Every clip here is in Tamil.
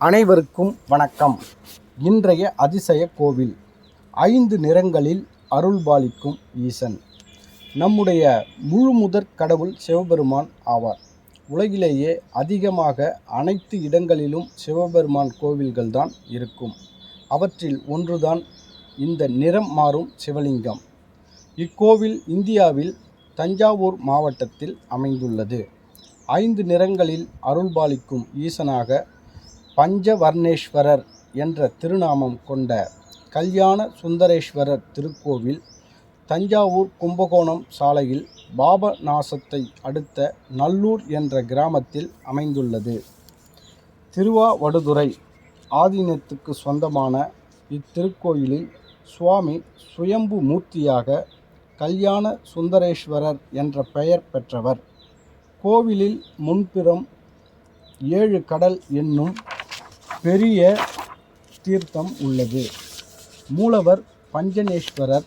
அனைவருக்கும் வணக்கம். இன்றைய அதிசய கோவில் ஐந்து நிறங்களில் அருள்பாலிக்கும் ஈசன். நம்முடைய முழுமுதற் கடவுள் சிவபெருமான் ஆவார். உலகிலேயே அதிகமாக அனைத்து இடங்களிலும் சிவபெருமான் கோவில்கள்தான் இருக்கும். அவற்றில் ஒன்றுதான் இந்த நிறம் மாறும் சிவலிங்கம். இக்கோவில் இந்தியாவில் தஞ்சாவூர் மாவட்டத்தில் அமைந்துள்ளது. ஐந்து நிறங்களில் அருள்பாலிக்கும் ஈசனாக பஞ்சவர்ணேஸ்வரர் என்ற திருநாமம் கொண்ட கல்யாண சுந்தரேஸ்வரர் திருக்கோவில் தஞ்சாவூர் கும்பகோணம் சாலையில் பாபநாசத்தை அடுத்த நல்லூர் என்ற கிராமத்தில் அமைந்துள்ளது. திருவாவடுதுறை ஆதீனத்துக்கு சொந்தமான இத்திருக்கோயிலில் சுவாமி சுயம்பு மூர்த்தியாக கல்யாண சுந்தரேஸ்வரர் என்ற பெயர் பெற்றவர். கோவிலில் முன்புறம் ஏழு கடல் என்னும் பெரிய தீர்த்தம் உள்ளது. மூலவர் பஞ்சனேஸ்வரர்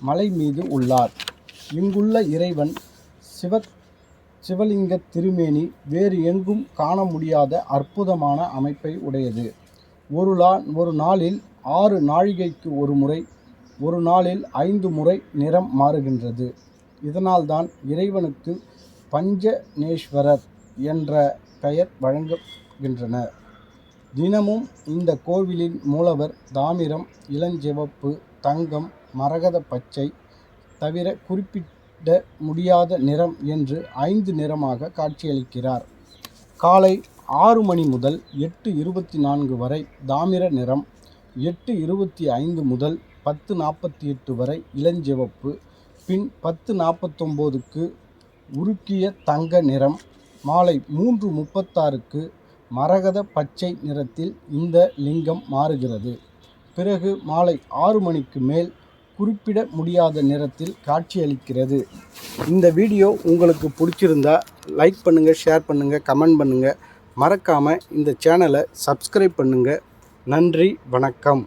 மலை மீது உள்ளார். இங்குள்ள இறைவன் சிவ சிவலிங்க திருமேனி வேறு எங்கும் காண முடியாத அற்புதமான அமைப்பை உடையது. ஒரு லா ஒரு நாளில் ஆறு நாழிகைக்கு ஒரு முறை ஒரு நாளில் ஐந்து முறை நிறம் மாறுகின்றது. இதனால்தான் இறைவனுக்கு பஞ்சநேஸ்வரர் என்ற பெயர் வழங்குகின்றன தினமும் இந்த கோவிலின் மூலவர் தாமிரம் இளஞ்சிவப்பு தங்கம் மரகத பச்சை தவிர குறிப்பிட முடியாத நிறம் என்று ஐந்து நிறமாக காட்சியளிக்கிறார். காலை ஆறு மணி முதல் எட்டு இருபத்தி நான்கு வரை தாமிர நிறம் எட்டு இருபத்தி ஐந்து முதல் பத்து நாற்பத்தி எட்டு வரை இளஞ்சிவப்பு பின் பத்து நாற்பத்தொம்போதுக்கு உருக்கிய தங்க நிறம் மாலை மூன்று முப்பத்தாறுக்கு மரகத பச்சை நிறத்தில் இந்த லிங்கம் மாறுகிறது. பிறகு மாலை ஆறு மணிக்கு மேல் குறிப்பிட முடியாத நிறத்தில் காட்சியளிக்கிறது. இந்த வீடியோ உங்களுக்கு பிடிச்சிருந்தா லைக் பண்ணுங்கள் ஷேர் பண்ணுங்கள் கமெண்ட் பண்ணுங்கள் மறக்காமல் இந்த சேனலை சப்ஸ்கிரைப் பண்ணுங்கள் நன்றி வணக்கம்.